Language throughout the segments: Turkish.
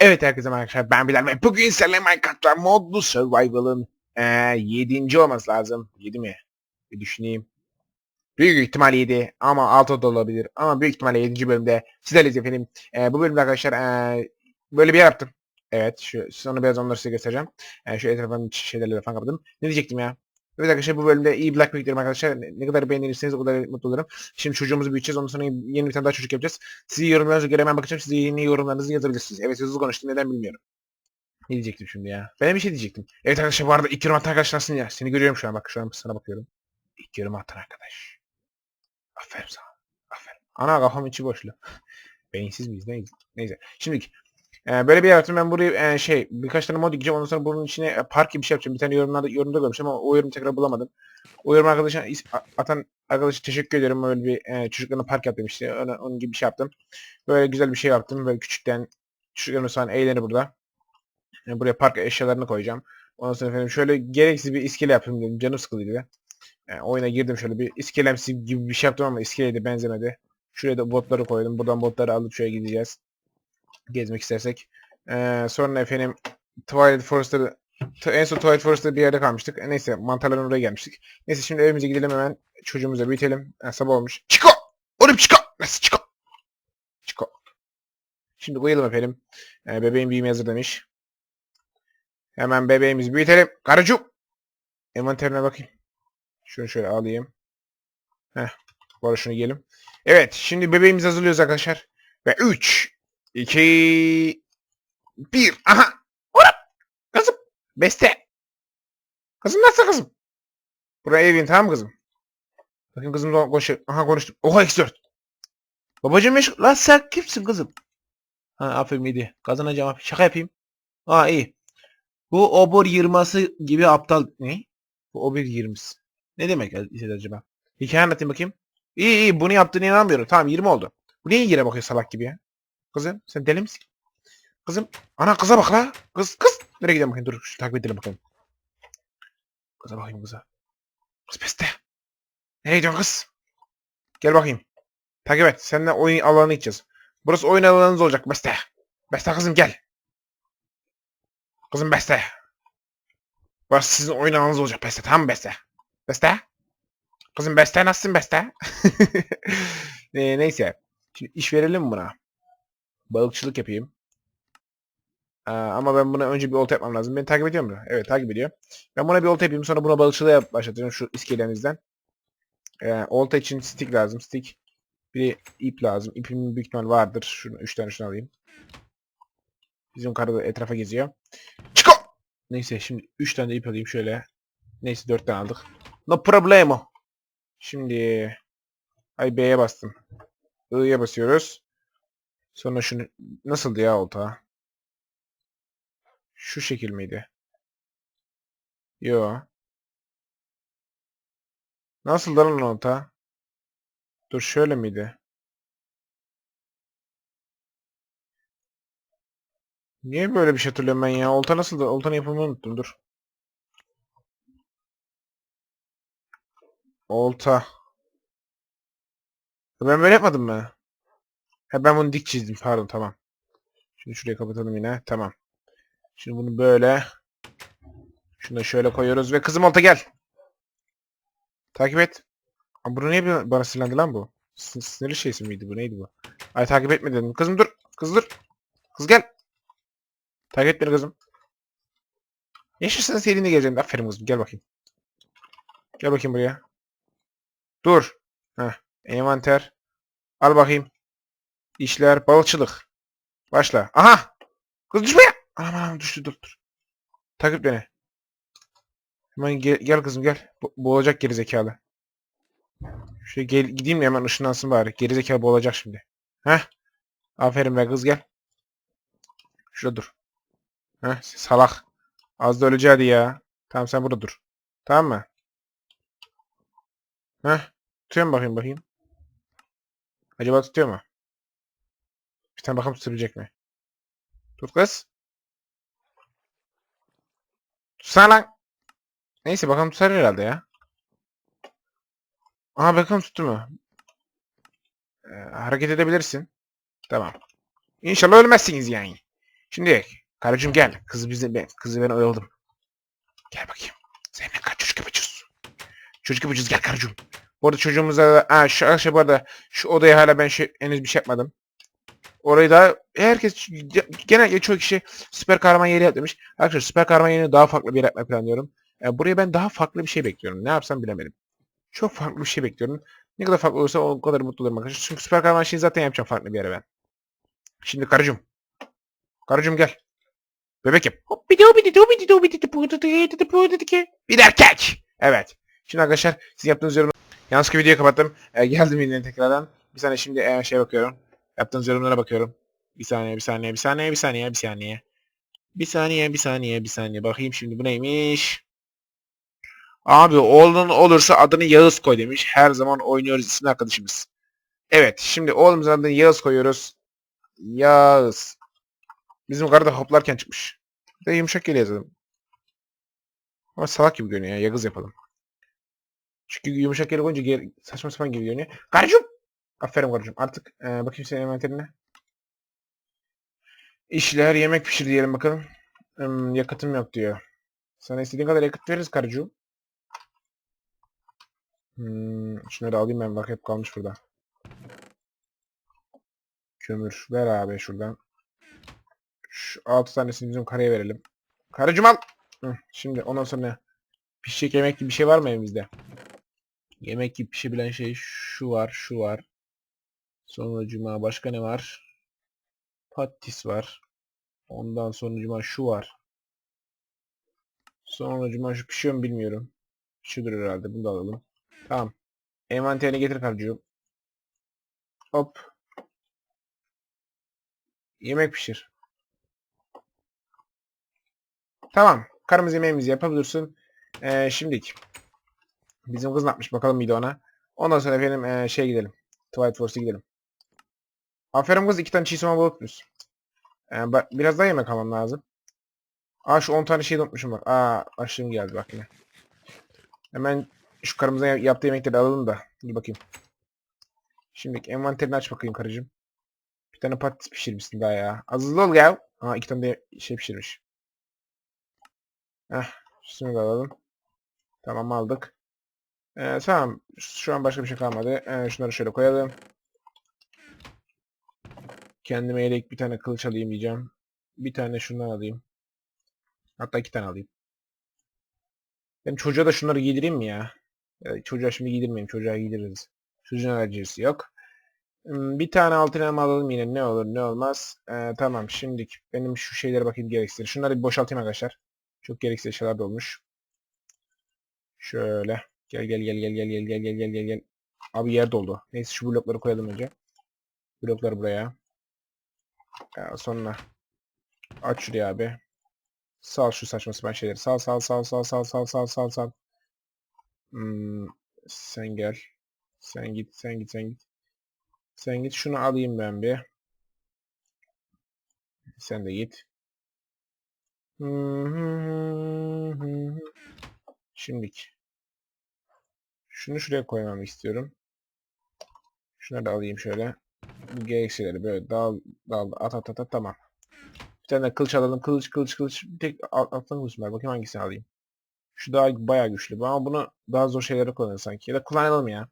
Evet herkese merhaba ben Bilal ve bugün sizlerle Minecraft'ta modlu survival'ın ee, 7. olması lazım. 7 mi? Bir düşüneyim. Büyük ihtimal 7 ama 6 da olabilir. Ama büyük ihtimalle 7. bölümde sizlerleyiz efendim. Ee, bu bölümde arkadaşlar ee, böyle bir yer yaptım. Evet şu sonra biraz onları size göstereceğim. Ee, şu etrafın şeylerle falan kapadım. Ne diyecektim ya? Evet arkadaşlar bu bölümde iyi Black bekliyorum arkadaşlar. Ne, kadar beğenirseniz o kadar mutlu olurum. Şimdi çocuğumuzu büyüteceğiz. Ondan sonra yeni bir tane daha çocuk yapacağız. Sizi yorumlarınıza göre hemen bakacağım. Siz de yeni yorumlarınızı yazabilirsiniz. Evet hızlı konuştum. Neden bilmiyorum. Ne diyecektim şimdi ya? Ben bir şey diyecektim. Evet arkadaşlar bu arada ilk yorum atan arkadaş nasılsın ya? Seni görüyorum şu an. Bak şu an sana bakıyorum. İlk yorum atan arkadaş. Aferin sana. Aferin. Ana kafam içi boşlu. Beyinsiz miyiz? Neyse. Neyse. Şimdiki. Ee, böyle bir yer yaptım. Ben buraya e, şey birkaç tane mod ekleyeceğim. Ondan sonra bunun içine e, park gibi bir şey yapacağım. Bir tane yorumlarda yorumda görmüşüm ama o yorumu tekrar bulamadım. O yorum arkadaşa atan arkadaşa teşekkür ederim. Böyle bir e, çocuklarına park yap demişti. Ona, onun gibi bir şey yaptım. Böyle güzel bir şey yaptım. Böyle küçükten çocuklarımız falan eğlenir burada. Yani buraya park eşyalarını koyacağım. Ondan sonra efendim şöyle gereksiz bir iskele yapayım dedim. Canım sıkıldıydı. Yani oyuna girdim şöyle bir iskelemsi gibi bir şey yaptım ama iskeleye de benzemedi. Şuraya da botları koydum. Buradan botları alıp şöyle gideceğiz. Gezmek istersek. Ee, sonra efendim Twilight Forest'ta T- en son Twilight Forest'ta bir yerde kalmıştık. E, neyse mantarların oraya gelmiştik. Neyse şimdi evimize gidelim hemen. Çocuğumuzu büyütelim. Ha, sabah olmuş. Çiko! Oğlum Çiko! Nasıl Çiko? Çiko. Şimdi uyuyalım efendim. Ee, bebeğin büyüme hazır demiş. Hemen bebeğimizi büyütelim. Karıcuk! Envanterine bakayım. Şunu şöyle alayım. Heh. Bari şunu yiyelim. Evet. Şimdi bebeğimizi hazırlıyoruz arkadaşlar. Ve 3, 2, 1. Aha! Oğlum! Kızım! Beste! Kızım nasıl kızım? Buraya evin tamam mı kızım? Bakın kızım konuşuyor. Aha konuştum. Oha X4. Babacım meşgul. Lan sen kimsin kızım? Ha aferin iyiydi. Kazanacağım abi. Şaka yapayım. Ha iyi. Bu obur yırması gibi aptal. Ne? Bu obur yirmisi. Ne demek istedi acaba? Hikaye anlatayım bakayım. İyi iyi bunu yaptığına inanmıyorum. Tamam 20 oldu. Bu niye yere bakıyor salak gibi ya? Kızım sen deli misin? Kızım. Ana kıza bak la. Kız kız. Nereye gidelim bakayım dur şu takip edelim bakalım. Kıza bakayım kıza. Kız peste. Nereye gidiyorsun kız? Gel bakayım. Takip et. Seninle oyun alanı gideceğiz. Burası oyun alanınız olacak Beste. Beste kızım gel. Kızım Beste. Burası sizin oyun alanınız olacak Beste. Tamam mı Beste? Beste? Kızım Beste nasılsın Beste? Ee, neyse. Şimdi iş verelim buna? Balıkçılık yapayım. Aa, ama ben buna önce bir olta yapmam lazım. Beni takip ediyor mu? Evet takip ediyor. Ben buna bir olta yapayım. Sonra buna balıkçılığa yap- başlatacağım şu iskelemizden. Ee, olta için stick lazım. Stick. Bir ip lazım. İpim büyük ihtimal vardır. Şunu 3 tane şunu alayım. Bizim karı da etrafa geziyor. Çiko! Neyse şimdi 3 tane de ip alayım şöyle. Neyse 4 tane aldık. No problemo. Şimdi ay B'ye bastım. I'ya basıyoruz. Sonra şunu nasıldı ya olta? Şu şekil miydi? Yo. Nasıl lan olta? Dur şöyle miydi? Niye böyle bir şey hatırlıyorum ben ya? Olta nasıldı? Oltanın yapımını unuttum dur. Olta. Ben böyle yapmadım mı? Ha ben bunu dik çizdim. Pardon tamam. Şimdi şuraya kapatalım yine. Tamam. Şimdi bunu böyle. Şunu da şöyle koyuyoruz ve kızım olta gel. Takip et. Aa, bunu niye bana- sinirlendi lan bu? Sin- Sinirli şeysi miydi bu? Neydi bu? Ay takip etme dedim. Kızım dur. Kız dur. Kız gel. Takip et beni kızım. Yaşasın seninle geleceğim. Aferin kızım. Gel bakayım. Gel bakayım buraya. Dur. Heh. Envanter. Al bakayım. İşler. Balıkçılık. Başla. Aha. Kız düşme ya. Aman düştü dur dur. Takip beni. Hemen gel, gel kızım gel. Bu, boğulacak gerizekalı. Şöyle gel, gideyim de hemen ışınlansın bari. Gerizekalı boğulacak şimdi. Heh. Aferin be kız gel. Şurada dur. Heh salak. Az da öleceğiydi ya. Tamam sen burada dur. Tamam mı? Heh. Tutuyor mu bakayım bakayım. Acaba tutuyor mu? Bir tane bakalım tutabilecek mi? Tut kız. Tutsana lan. Neyse bakalım tutar herhalde ya. Aha bakalım tuttu mu? Ee, hareket edebilirsin. Tamam. İnşallah ölmezsiniz yani. Şimdi karıcığım gel. Kızı bize ben kızı ben oyaladım. Gel bakayım. Seninle kaç çocuk yapacağız? Çocuk yapacağız gel karıcığım. Bu arada çocuğumuza ha, şu arkadaşlar bu arada şu odaya hala ben şey, henüz bir şey yapmadım. Orayı da herkes genelde çoğu kişi süper kahraman yeri yapmış. Arkadaşlar süper kahraman yerini daha farklı bir yer yapmayı planlıyorum. E, buraya ben daha farklı bir şey bekliyorum. Ne yapsam bilemedim. Çok farklı bir şey bekliyorum. Ne kadar farklı olursa o kadar mutlu olurum arkadaşlar. Çünkü süper kahraman şeyi zaten yapacağım farklı bir yere ben. Şimdi karıcığım. Karıcığım gel. Bebek yap. Bir erkek. Evet. Şimdi arkadaşlar sizin yaptığınız yorum... Yanlış ki videoyu kapattım. E, geldim yine tekrardan. Bir saniye şimdi e, şey bakıyorum. Yaptığınız yorumlara bakıyorum. Bir saniye, bir saniye, bir saniye, bir saniye, bir saniye. Bir saniye, bir saniye, bir saniye. Bakayım şimdi bu neymiş? Abi oğlun olursa adını Yağız koy demiş. Her zaman oynuyoruz isimli arkadaşımız. Evet şimdi oğlumuzun adını Yağız koyuyoruz. Yağız. Bizim karı da hoplarken çıkmış. De yumuşak geliyor yazalım. Ama salak gibi görünüyor ya. Yağız yapalım. Çünkü yumuşak geri koyunca saçma sapan gibi görünüyor. Karıcığım! Aferin karıcığım. Artık e, bakayım senin envanterine. İşler yemek pişir diyelim bakalım. Hmm, yakıtım yok diyor. Sana istediğin kadar yakıt veririz karıcığım. Hmm, şunları alayım ben bak hep kalmış burada. Kömür. Ver abi şuradan. Şu 6 tanesini bizim karaya verelim. Karıcığım al. Hı, şimdi ondan sonra pişecek yemek gibi bir şey var mı evimizde? Yemek gibi pişebilen şey şu var, şu var. Sonucuma başka ne var? Patates var. Ondan sonucuma şu var. Sonucuma şu pişiyor mu bilmiyorum. Şudur herhalde. Bunu da alalım. Tamam. Envanterini getir karıcığım. Hop. Yemek pişir. Tamam. Karımız yemeğimizi yapabilirsin. Ee, şimdilik. Bizim kız ne yapmış bakalım bir de ona. Ondan sonra efendim ee, şey gidelim. Twilight Force'a gidelim. Aferin kız iki tane çiğ soğan. Ee, ba- biraz daha yemek almam lazım. Aa şu 10 tane şey unutmuşum bak. Aa açlığım geldi bak yine. Hemen şu karımıza ya- yaptığı yemekleri alalım da. Dur bakayım. Şimdi envanterini aç bakayım karıcığım. Bir tane patates pişirmişsin daha ya. Az hızlı ol ya. Aa iki tane de şey pişirmiş. Heh. Şunu da alalım. Tamam aldık. Ee, tamam. Şu an başka bir şey kalmadı. Ee, şunları şöyle koyalım. Kendime yedek bir tane kılıç alayım diyeceğim. Bir tane şundan alayım. Hatta iki tane alayım. Ben çocuğa da şunları giydireyim mi ya? çocuğa şimdi giydirmeyeyim. Çocuğa giydiririz. Çocuğun alerjisi yok. Hmm, Bir tane altın elma alalım yine. Ne olur ne olmaz. Ee, tamam şimdilik. Benim şu şeylere bakayım gereksiz. Şunları bir boşaltayım arkadaşlar. Çok gereksiz şeyler de olmuş. Şöyle. Gel gel gel gel gel gel gel gel gel gel. Abi yer doldu. Neyse şu blokları koyalım önce. Blokları buraya. Ya sonra aç şuraya abi. Sal şu saçma sapan şeyleri. Sal sal sal sal sal sal sal sal sal. Hmm, sen gel. Sen git sen git sen git. Sen git şunu alayım ben bir. Sen de git. Şimdilik. Şunu şuraya koymamı istiyorum. Şunları da alayım şöyle. Bu gereksileri böyle dal dal at at at at tamam. Bir tane kılıç alalım. Kılıç kılıç kılıç. Bir tek alt- alttan kılıç var. Bakayım hangisini alayım. Şu daha bayağı güçlü. Ama bunu daha zor şeylere kullanırız sanki. Ya da kullanalım ya.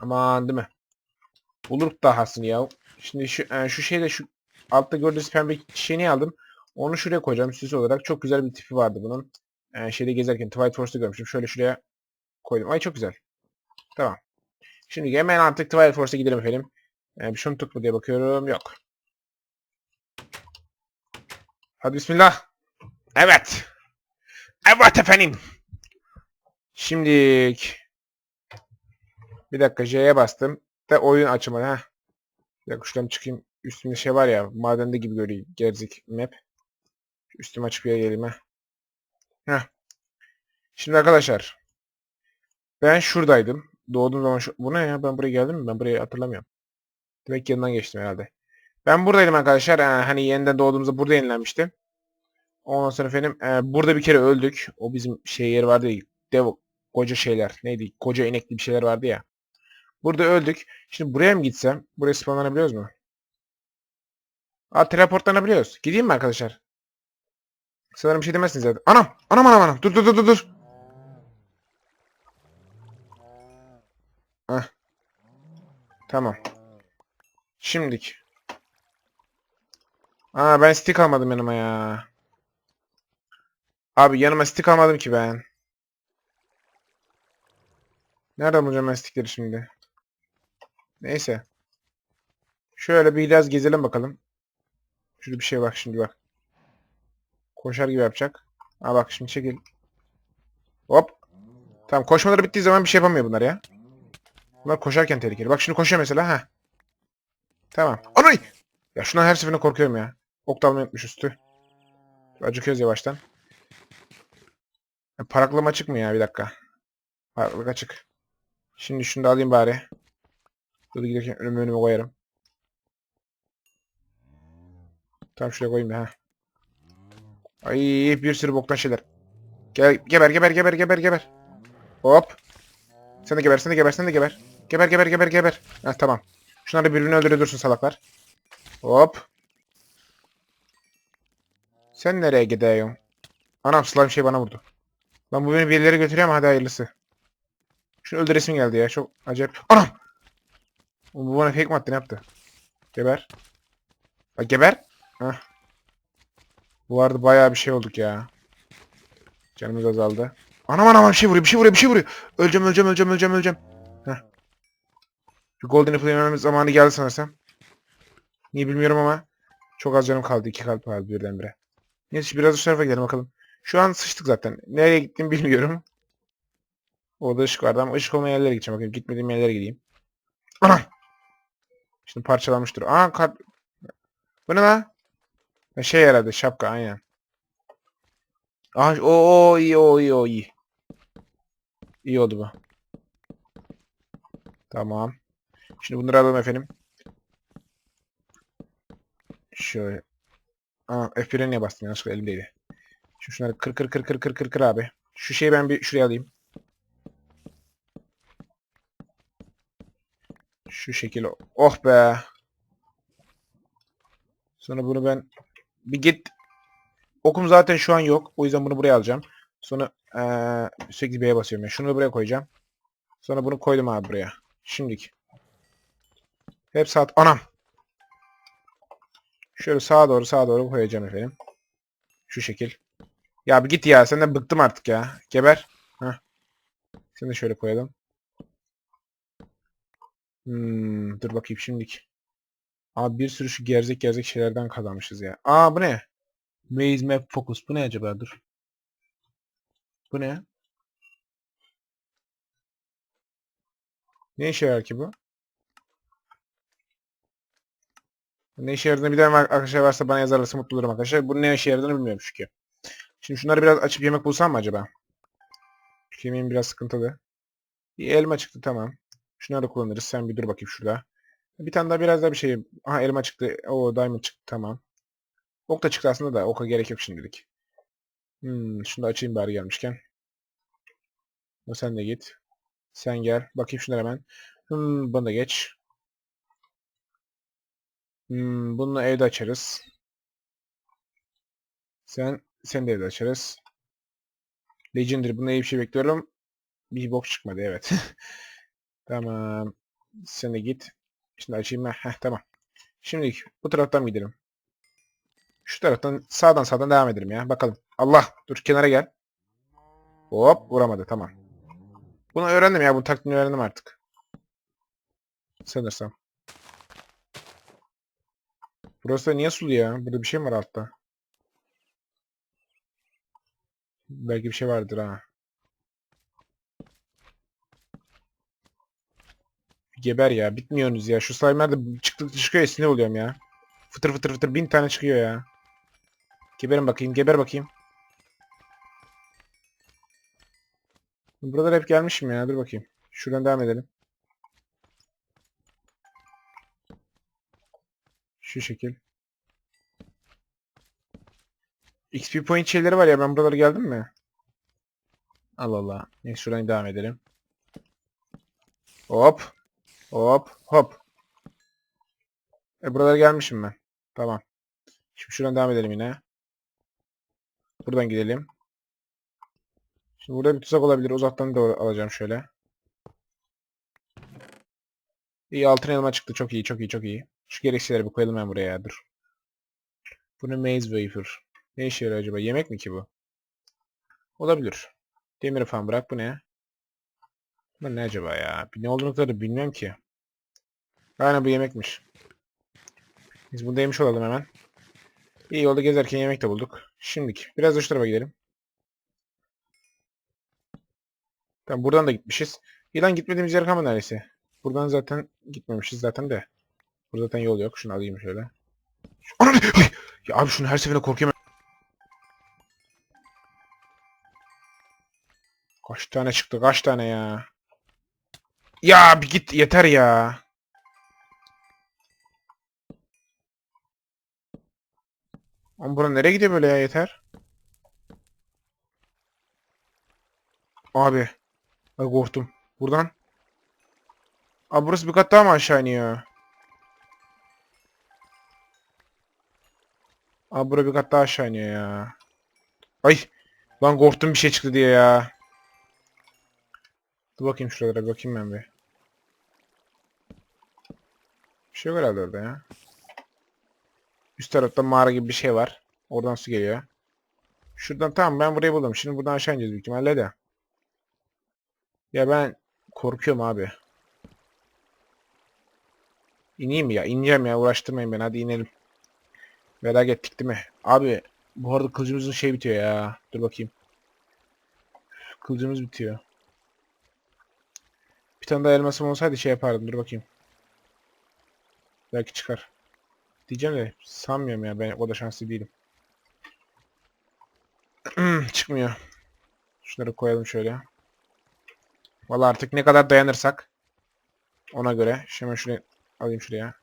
Aman değil mi? Bulur dahasını ya. Şimdi şu, e, şu şeyde şu altta gördüğünüz pembe çiçeğini aldım. Onu şuraya koyacağım süs olarak. Çok güzel bir tipi vardı bunun. E, şeyde gezerken Twilight Force'da görmüştüm. Şöyle şuraya koydum. Ay çok güzel. Tamam. Şimdi hemen artık Twilight Force'a gidelim efendim. E, bir şunu tutma diye bakıyorum. Yok. Hadi bismillah. Evet. Evet efendim. Şimdilik. Bir dakika J'ye bastım. De oyun açılmadı ha. Bir dakika şuradan çıkayım. Üstümde şey var ya madende gibi görüyor gerzik map. Üstümü açıp bir yere geleyim ha. Heh. Şimdi arkadaşlar. Ben şuradaydım. Doğduğum zaman şu... Bu ne ya? Ben buraya geldim mi? Ben burayı hatırlamıyorum. Demek yanından geçtim herhalde. Ben buradaydım arkadaşlar. Ee, hani yeniden doğduğumuzda burada yenilenmişti. Ondan sonra efendim e, burada bir kere öldük. O bizim şey yeri vardı ya. Dev koca şeyler. Neydi? Koca inekli bir şeyler vardı ya. Burada öldük. Şimdi buraya mı gitsem? Buraya spawnlanabiliyoruz mu? Aa teleportlanabiliyoruz. Gideyim mi arkadaşlar? Sanırım bir şey demezsiniz zaten. Anam! Anam anam anam! Dur dur dur dur dur! Heh. Tamam. Şimdik. Aa ben stick almadım yanıma ya. Abi yanıma stick almadım ki ben. Nereden bulacağım ben stickleri şimdi? Neyse. Şöyle bir biraz gezelim bakalım. Şurada bir şey bak şimdi bak. Koşar gibi yapacak. Aa bak şimdi çekil. Hop. Tamam koşmaları bittiği zaman bir şey yapamıyor bunlar ya. Bunlar koşarken tehlikeli. Bak şimdi koşuyor mesela ha. Tamam. Anay! Ya şundan her seferinde korkuyorum ya. Ok dalmayı unutmuş üstü. Acıkıyoruz yavaştan. Ya, Paraklama açık mı ya? Bir dakika. Paraklık açık. Şimdi şunu da alayım bari. Dur giderken önüme önüme koyarım. Tam şuraya koyayım ya. ha. Ay bir sürü boktan şeyler. Geber geber geber geber geber. Hop. Sen de geber sen de geber sen de geber. Geber geber geber geber. Heh, tamam. Şunlar da birbirini öldürüyor dursun salaklar. Hop. Sen nereye gidiyorsun? Anam slime şey bana vurdu. Lan bu beni bir yerlere götürüyor ama hadi hayırlısı. Şu öldüresim geldi ya. Çok acayip. Anam! Bu bana fake mi attı ne yaptı? Geber. Bak geber. Heh. Bu arada bayağı bir şey olduk ya. Canımız azaldı. Anam anam bir şey vuruyor bir şey vuruyor bir şey vuruyor. Öleceğim öleceğim öleceğim öleceğim öleceğim. Şu Golden Apple yememiz zamanı geldi sanırsam. Niye bilmiyorum ama. Çok az canım kaldı. iki kalp kaldı birdenbire. Neyse biraz o tarafa gidelim bakalım. Şu an sıçtık zaten. Nereye gittim bilmiyorum. Orada ışık vardı ama ışık olmayan yerlere gideceğim. Bakayım gitmediğim yerlere gideyim. Anam! Şimdi parçalanmıştır. Aa kart. Bu ne lan? Şey herhalde şapka aynen. Aa o o iyi o iyi o iyi. İyi oldu bu. Tamam. Şimdi bunları alalım efendim. Şöyle. Aa F1'e niye bastım yanlışlıkla elimdeydi. Şu şunları kır kır kır kır kır kır kır abi. Şu şeyi ben bir şuraya alayım. Şu şekil. Oh be. Sonra bunu ben bir git. Okum zaten şu an yok. O yüzden bunu buraya alacağım. Sonra eee sürekli B'ye basıyorum. ya. Şunu buraya koyacağım. Sonra bunu koydum abi buraya. Şimdilik. Hep saat. Anam. Şöyle sağa doğru sağa doğru koyacağım efendim. Şu şekil. Ya bir git ya. Senden bıktım artık ya. Geber. Heh. Seni de şöyle koyalım. Hmm, dur bakayım şimdilik. Abi bir sürü şu gerzek gerzek şeylerden kazanmışız ya. Aa bu ne? Maze Map Focus. Bu ne acaba? Dur. Bu ne? Ne işe yarar ki bu? Ne işe yaradığını bilen arkadaşlar varsa bana yazarlarsa mutlu olurum arkadaşlar. Bu ne işe yaradığını bilmiyorum çünkü. Şimdi şunları biraz açıp yemek bulsam mı acaba? Çünkü yemeğim biraz sıkıntılı. Bir elma çıktı tamam. Şunları da kullanırız. Sen bir dur bakayım şurada. Bir tane daha biraz daha bir şey. Aha elma çıktı. O diamond çıktı tamam. Ok da çıktı aslında da oka gerek yok şimdilik. Hmm, şunu da açayım bari gelmişken. O sen de git. Sen gel. Bakayım şunlara hemen. Hmm, bunu da geç. Hmm, bunu evde açarız. Sen, sen de evde açarız. Legendary. Bunda iyi bir şey bekliyorum. Bir bok çıkmadı evet. tamam. Sen de git. Şimdi açayım ben. Heh, tamam. Şimdi bu taraftan gidelim. Şu taraftan sağdan sağdan devam edelim ya. Bakalım. Allah. Dur kenara gel. Hop vuramadı. Tamam. Bunu öğrendim ya. Bu taktiğini öğrendim artık. Sanırsam. Burası da niye sulu ya? Burada bir şey mi var altta? Belki bir şey vardır ha. Geber ya. Bitmiyorsunuz ya. Şu slime'lar da çıktıkça çıkıyor ya sinir oluyorum ya. Fıtır fıtır fıtır bin tane çıkıyor ya. Geberin bakayım. Geber bakayım. Buralar hep gelmişim ya. Dur bakayım. Şuradan devam edelim. Şu şekil. XP point şeyleri var ya. Ben buralara geldim mi? Allah Allah. Neyse şuradan devam edelim. Hop. Hop hop. E buralara gelmişim ben. Tamam. Şimdi şuradan devam edelim yine. Buradan gidelim. Şimdi burada bir tuzak olabilir. Uzaktan da alacağım şöyle. İyi altın elma çıktı. Çok iyi çok iyi çok iyi. Şu gereksizleri bir koyalım ben buraya ya. Dur. Bu ne maize wafer. Ne işe yarıyor acaba? Yemek mi ki bu? Olabilir. Demiri falan bırak. Bu ne? Bu ne acaba ya? Ne olduğunu da bilmiyorum ki. Aynen bu yemekmiş. Biz bunu da yemiş olalım hemen. İyi yolda gezerken yemek de bulduk. Şimdilik. Biraz da şu tarafa gidelim. Tamam buradan da gitmişiz. İlan gitmediğimiz yer kalmadı neredeyse. Buradan zaten gitmemişiz zaten de. Burada zaten yol yok. Şunu alayım şöyle. Anam! Ay! Ya abi şunu her seferinde korkuyorum. Kaç tane çıktı? Kaç tane ya? Ya bir git yeter ya. Ama bura nereye gidiyor böyle ya yeter. Abi. Ay korktum. Buradan. Abi burası bir kat daha mı aşağı iniyor? Abi bura bir kat daha aşağı iniyor ya. Ay. Lan korktum bir şey çıktı diye ya. Dur bakayım şuralara bir bakayım ben bir. Bir şey yok herhalde orada ya. Üst tarafta mağara gibi bir şey var. Oradan su geliyor. Şuradan tamam ben burayı buldum. Şimdi buradan aşağı ineceğiz büyük ihtimalle de. Ya ben korkuyorum abi. İneyim ya? İneceğim ya. Uğraştırmayın beni. Hadi inelim. Merak ettik değil mi? Abi bu arada kılıcımızın şey bitiyor ya. Dur bakayım. Kılıcımız bitiyor. Bir tane daha elmasım olsaydı şey yapardım. Dur bakayım. Belki çıkar. Diyeceğim de sanmıyorum ya. Ben o da şanslı değilim. Çıkmıyor. Şunları koyalım şöyle. Vallahi artık ne kadar dayanırsak ona göre. Şimdi şuraya alayım şuraya.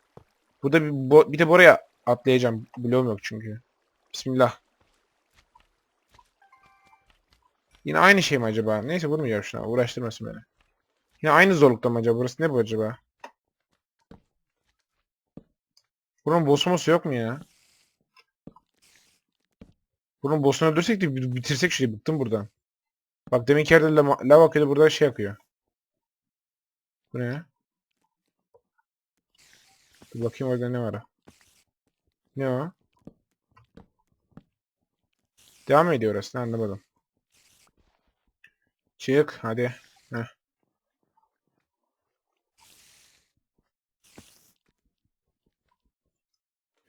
Burada bir, bir de buraya atlayacağım. Bloğum yok çünkü. Bismillah. Yine aynı şey mi acaba? Neyse vurmayacağım şuna. Uğraştırmasın beni. Yine aynı zorlukta mı acaba? Burası ne bu acaba? Bunun boss'u yok mu ya? Bunun boss'unu öldürsek de bitirsek şurayı. Bıktım buradan. Bak demek yerde lava, akıyordu burada şey akıyor. Bu ne? Dur bakayım orada ne var. Ne o? Devam mı ediyor orası? Anlamadım. Çık hadi. Heh.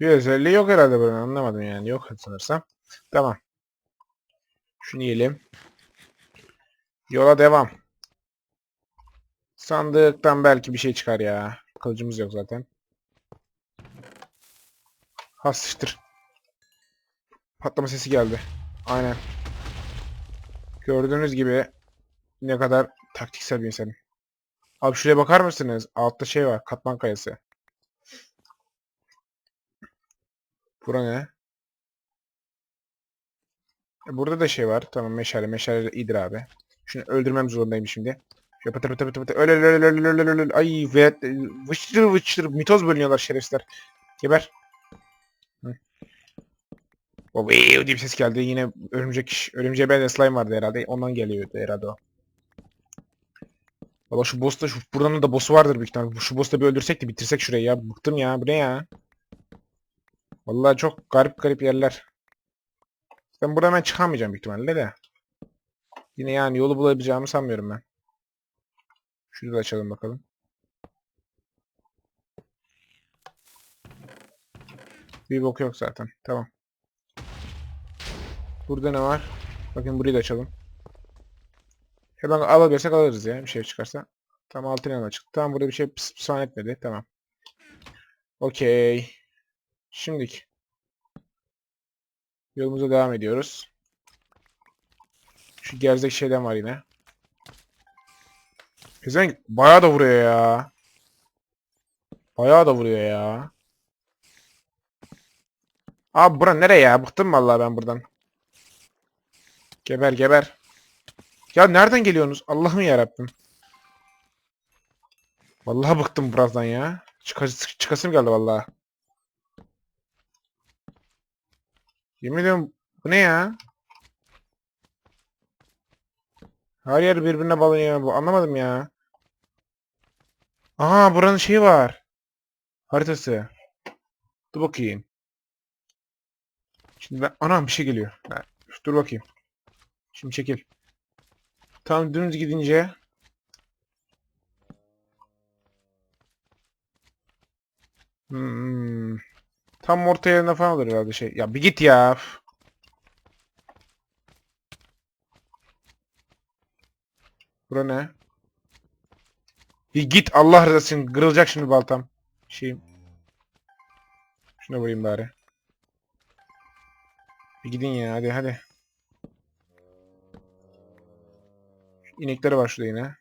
Bir özelliği yok herhalde buranın anlamadım yani. Yok sanırsam. Tamam. Şunu yiyelim. Yola devam. Sandıktan belki bir şey çıkar ya. Kılıcımız yok zaten. Ha sıçtır. Patlama sesi geldi. Aynen. Gördüğünüz gibi ne kadar taktiksel bir insanım. Abi şuraya bakar mısınız? Altta şey var. Katman kayası. Bura ne? Burada da şey var. Tamam meşale. Meşale iyidir abi. Şunu öldürmem zorundayım şimdi. Şöyle pıtır pıtır pıtır pıtır. Öl öl öl öl öl öl öl öl. Ay ve vıçtır vıçtır. Mitoz bölünüyorlar şerefsizler. Geber. O diye bir ses geldi. Yine örümcek örümceğe benzer slime vardı herhalde. Ondan geliyordu herhalde o. Valla şu boss'ta şu buranın da boss'u vardır büyük ihtimalle. Şu boss'ta bir öldürsek de bitirsek şurayı ya. Bıktım ya. Bu ne ya? Vallahi çok garip garip yerler. Ben buradan hemen çıkamayacağım büyük ihtimalle de. Yine yani yolu bulabileceğimi sanmıyorum ben. Şunu da açalım bakalım. Bir bok yok zaten. Tamam. Burada ne var? Bakın burayı da açalım. Hemen alabilirsek alırız ya. Bir şey çıkarsa. Tamam altın yanına çıktı. Tamam burada bir şey pıs pıs etmedi. Tamam. Okey. Şimdilik. Yolumuza devam ediyoruz. Şu gerzek şeyden var yine. Pezevenk bayağı da vuruyor ya. Bayağı da vuruyor ya. Abi bura nereye ya? Bıktım vallahi ben buradan. Geber geber. Ya nereden geliyorsunuz? Allah'ım yarabbim. Vallahi bıktım birazdan ya. Çıkası, çıkasım geldi vallahi. Yemin ediyorum bu ne ya? Her yer birbirine bağlanıyor. Bu anlamadım ya. Aha buranın şeyi var. Haritası. Dur bakayım. Şimdi ben... Anam bir şey geliyor. Dur bakayım. Şimdi çekil. Tam dümdüz gidince... Hmm. Tam orta yerine falan olur herhalde şey. Ya bir git ya. Bura ne? Bir git Allah rızası için. Kırılacak şimdi baltam. Şeyim. Şuna vurayım bari. Bir gidin ya hadi hadi. İnekleri var şurada yine.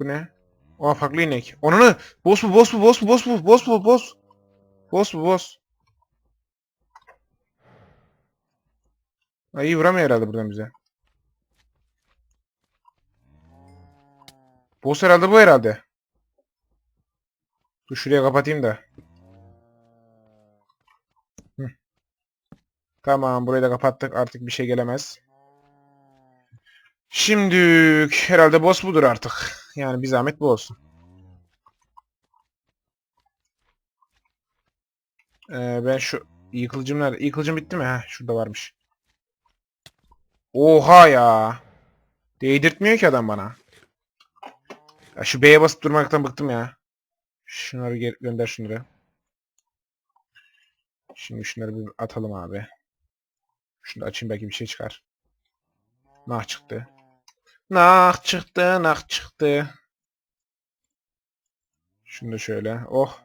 Bu ne? Aa farklı inek. Onu Boss bu boss bu boss bu boss bu boss bu boss. Boss bu boss. Ay vuramıyor herhalde buradan bize. Boss herhalde bu herhalde. Dur şuraya kapatayım da. Hı. Tamam burayı da kapattık artık bir şey gelemez. Şimdi herhalde boss budur artık. Yani bir zahmet bu olsun. Ee, ben şu yıkılıcım nerede? Yıkılıcım bitti mi? Heh, şurada varmış. Oha ya. Değdirtmiyor ki adam bana. Ya şu B'ye basıp durmaktan bıktım ya. Şunları gönder şunları. Şimdi şunları bir atalım abi. Şunu açayım belki bir şey çıkar. Nah çıktı. Nah çıktı, nah çıktı. Şunu da şöyle. Oh.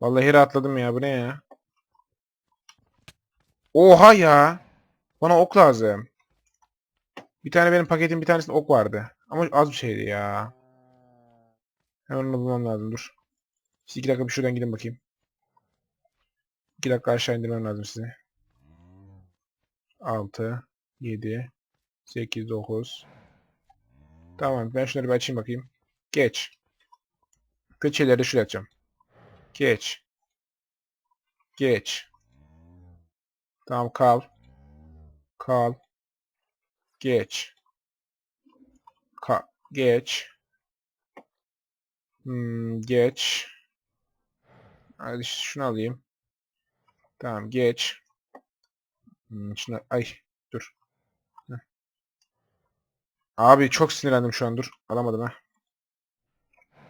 Vallahi rahatladım ya. Bu ne ya? Oha ya. Bana ok lazım. Bir tane benim paketim bir tanesinde ok vardı. Ama az bir şeydi ya. Hemen onu bulmam lazım. Dur. Siz iki dakika bir şuradan gidin bakayım. İki dakika aşağı indirmem lazım sizi. 6 7 8 9 Tamam ben şunları bir açayım bakayım. Geç. De şuraya atacağım. Geç. Geç. Tamam kal. Kal. Geç. Ka geç. Hmm, geç. Hadi şunu alayım. Tamam geç. Hmm, şunu ay dur. Heh. Abi çok sinirlendim şu an dur. Alamadım ha.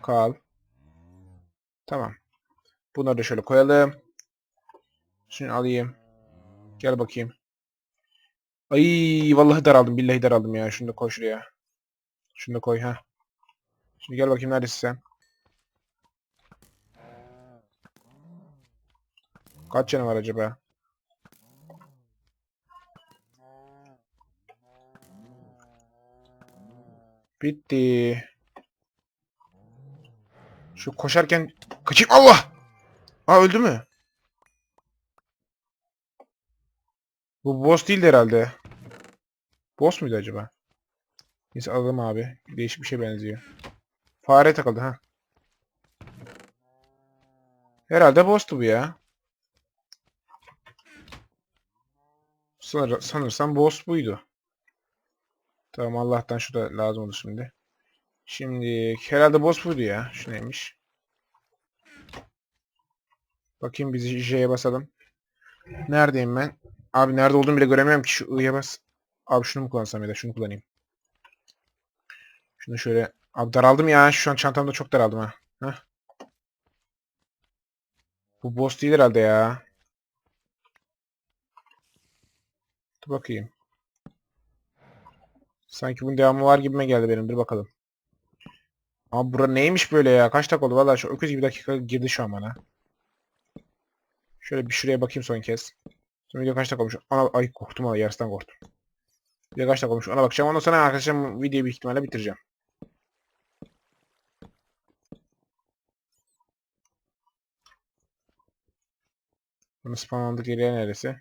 Kal. Tamam. Bunları da şöyle koyalım. Şunu alayım. Gel bakayım. Ay vallahi daraldım. Billahi daraldım ya. Şunu da koy şuraya. Şunu da koy ha. Şimdi gel bakayım neredesin sen? Kaç canı var acaba? Bitti. Şu koşarken kaçayım Allah! Aa öldü mü? Bu boss değildi herhalde. Boss muydu acaba? Neyse alalım abi. Değişik bir şey benziyor. Fare takıldı ha. Herhalde boss'tu bu ya. Sanır, sanırsam boss buydu. Tamam Allah'tan şu da lazım olur şimdi. Şimdi herhalde boss buydu ya. Şu neymiş? Bakayım biz J'ye basalım. Neredeyim ben? Abi nerede olduğumu bile göremiyorum ki şu I'ya bas. Abi şunu mu kullansam ya da şunu kullanayım. Şunu şöyle. Abi daraldım ya. Şu an çantamda çok daraldım ha. Heh. Bu boss değil herhalde ya. Dur bakayım. Sanki bunun devamı var gibime geldi benim. Dur bakalım. Abi bura neymiş böyle ya? Kaç dakika oldu? Valla şu öküz gibi dakika girdi şu an bana. Şöyle bir şuraya bakayım son kez. Sonra video kaç dakika olmuş? Ana, ay korktum ama yarısından korktum. Video kaç dakika olmuş? Ona bakacağım. Ondan sonra arkadaşlar videoyu büyük ihtimalle bitireceğim. Bunu spamlandık yeri neresi?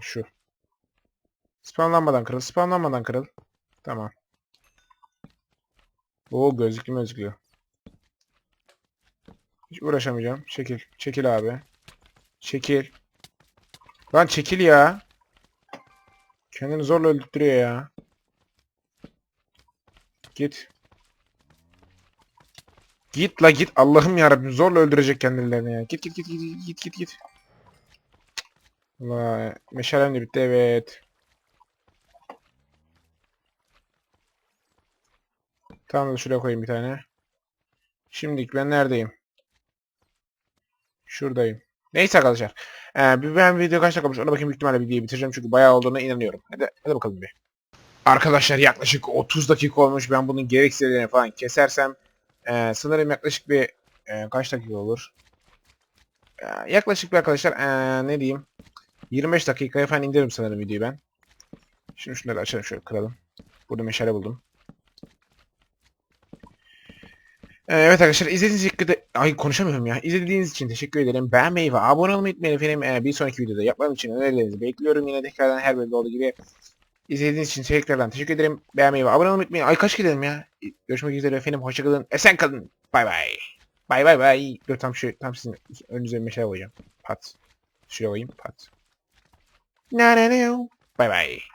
Şu. Spamlanmadan kırıl. Spamlanmadan kırıl. Tamam. Oo gözlüklü gözlüklü. Hiç uğraşamayacağım. Çekil. Çekil abi. Çekil. Lan çekil ya. Kendini zorla öldürtüyor ya. Git. Git la git. Allah'ım yarabbim zorla öldürecek kendilerini ya. Git git git git git git git. Allah meşalem de bitti evet. Tamam da şuraya koyayım bir tane. Şimdilik ben neredeyim? Şuradayım. Neyse arkadaşlar. Ee, ben video kaç dakika olmuş ona bakayım büyük ihtimalle videoyu bitireceğim çünkü bayağı olduğuna inanıyorum. Hadi, hadi bakalım bir. Arkadaşlar yaklaşık 30 dakika olmuş. Ben bunun gereksizlerini falan kesersem ee, sanırım yaklaşık bir ee, kaç dakika olur? Ee, yaklaşık bir arkadaşlar ee, ne diyeyim 25 dakikaya falan indiririm sanırım videoyu ben. Şimdi şunları açalım şöyle kıralım. Burada meşale buldum. Ee, Evet arkadaşlar izlediğiniz için de... Ay konuşamıyorum ya. İzlediğiniz için teşekkür ederim. Beğenmeyi ve abone olmayı unutmayın efendim. Ee, bir sonraki videoda yapmam için önerilerinizi bekliyorum. Yine tekrardan her bölümde olduğu gibi. İzlediğiniz için tekrardan teşekkür ederim. Beğenmeyi ve abone olmayı unutmayın. Ay kaç gidelim ya. Görüşmek üzere efendim. Hoşçakalın. Esen kalın. Bay bay. Bay bay bay. Dur tam şu tam sizin önünüze bir şey koyacağım. Pat. Şuraya koyayım. Pat. Na na na. Bay bay.